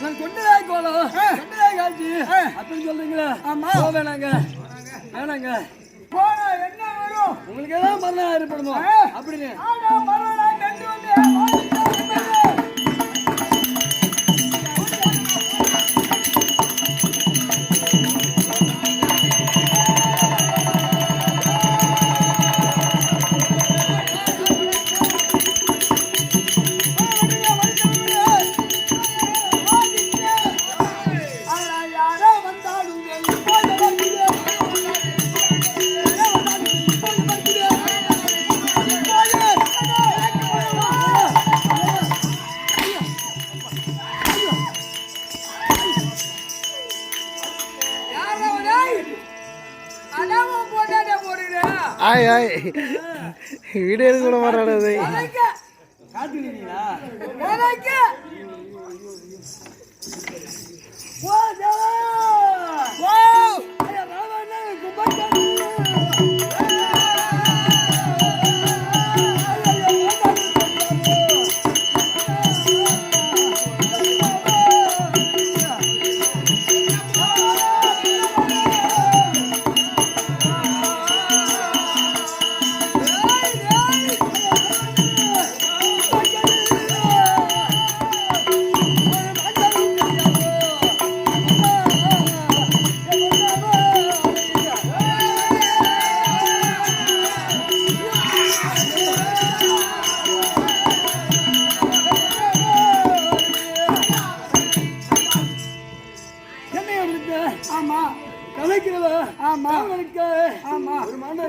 நான் கொண்டதாய் கோலம் கொண்டதாய் காட்சி அப்படின்னு சொல்றீங்களா? ஆமா. வேணாங்க. வேணாங்க. போனா என்ன வரும்? உங்களுக்கு ஏதாவது மரணம் ஏற்படுமோ? அப்படின்னு. ஆய் ஆய். வீடியோ எடுக்க கூட மாட்டானது காத்துக்கிறீங்களா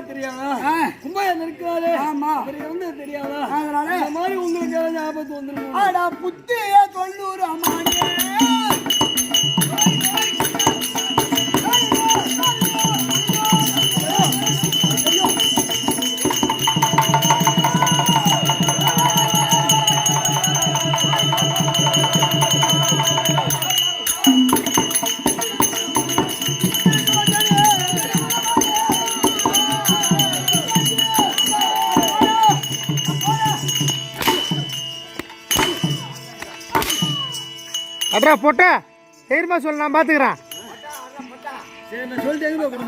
மாண்டா தெரியாதா. கும்பாயம் இருக்காரு ஆமா. அவர் வந்து தெரியாதா அதனால? இந்த மாதிரி உங்களுக்கு ஏதாவது ஆபத்து வந்துருக்கும் புத்திய தொண்ணூறு அம்மானே அட்ரா போட்ட. தைரியமா சொல்லு நான் பார்த்துக்கிறேன்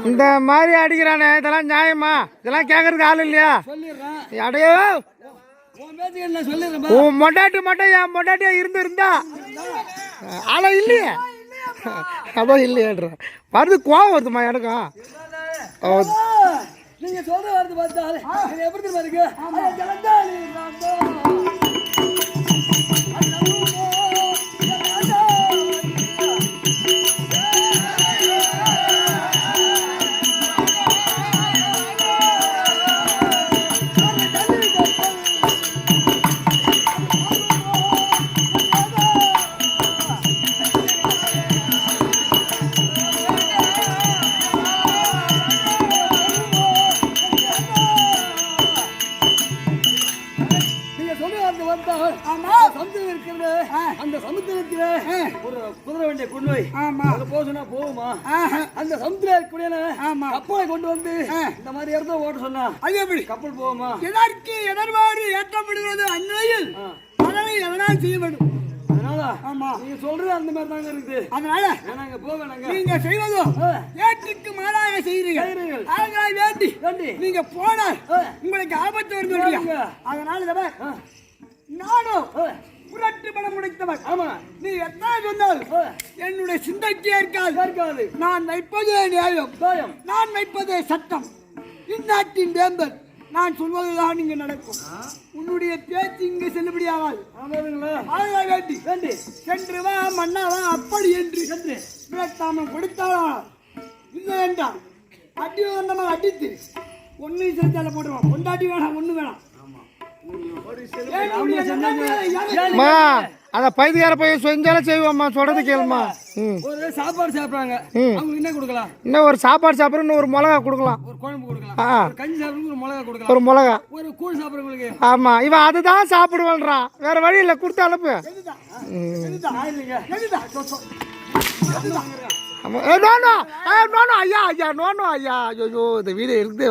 இந்த மாதிரி அடிக்கிறானே இதெல்லாம் நியாயமா? இதெல்லாம் கேட்கறதுக்கு ஆள் இல்லையா? அடையோ. உன் மொண்டாட்டி மட்டும் என் மொண்டாட்டியா இருந்து இருந்தா ஆளா இல்லையே. அதான் இல்லையாடுற வருது கோவம் வருதுமா எனக்கும்? நீங்க சொல்ற வருது பார்த்தா எப்படி இருக்கு ஆமா. சமுத்திரம் இருக்கிறது. அந்த சமுத்திரத்துல ஒரு குதிரை வண்டியை கொண்டு போய் ஆமா. அங்க போக சொன்னா போகுமா. அந்த சமுத்திரம் இருக்கக்கூடிய ஆமா. கப்பலை கொண்டு வந்து. இந்த மாதிரி இடத்த ஓட்ட சொன்னா அது எப்படி கப்பல் போகுமா எதற்கு எதர்வாறு ஏற்றப்படுகிறது அந்நிலையில். அதனை எதனால் செய்ய வேண்டும் அதனால ஆமா. நீங்க சொல்றது அந்த மாதிரி தாங்க இருக்குது அதனால போக வேணாங்க நீங்க செய்வதோ. ஏற்றுக்கு மாறாக செய்கிறீர்கள். அதனால் வேண்டி வேண்டி. நீங்க போனால். உங்களுக்கு ஆபத்து வருது அதனால. நானும். புரட்டு படம் முடித்தவன். ஆமா நீ எத்தனை சொன்னால். என்னுடைய சிந்தைக்கு ஏற்காது. இருக்காது நான் வைப்பதே நியாயம். நான் வைப்பதே சட்டம். இந்நாட்டின் வேந்தன் நான் சொல்வதுதான் இங்கு நடக்கும். உன்னுடைய பேச்சு இங்கு செல்லுபடியாகாது. ஆமாதுங்களா? ஆக வேண்டி வேண்டி. சென்று வா மன்னா வா அப்படி என்று. சென்று. விளக்காம கொடுத்தாளா? இல்லை வேண்டாம் அடி வந்தமா அடித்து ஒன்னு செஞ்சால போட்டுருவான். கொண்டாடி வேணாம் ஒண்ணு வேணாம். அம்மா அந்த பைத்தியக்கார பையன் செஞ்சாலும் செய்வோம்மா சொல்றது கேளுமா. ம். ஒரு சாப்பாடு சாப்பிடுறாங்க. ம். அவங்களுக்கு என்ன கொடுக்கலாம்? இன்னும் ஒரு சாப்பாடு சாப்பிட்ற இன்னும் ஒரு மிளகா கொடுக்கலாம். ஒரு குழம்பு கொடுக்கலாம். கஞ்சி சாப்பிடுறதுக்கு ஒரு மிளகா கொடுக்கலாம். ஒரு மிளகா. ஒரு கூழ் சாப்பிடுறவங்களுக்கு. ஆமா இவன் அதுதான் சாப்பிடுவான்றான் வேற வழி இல்லை கொடுத்து அனுப்பு. நான் இல்லைங்க. எதுதான்? ஆமா. ஏ, நோ, நோ. ஏ, நோ, நோ, ஐயா ஐயா நோ நோ ஐயா ஐயோ இந்த வீடு இருக்குது.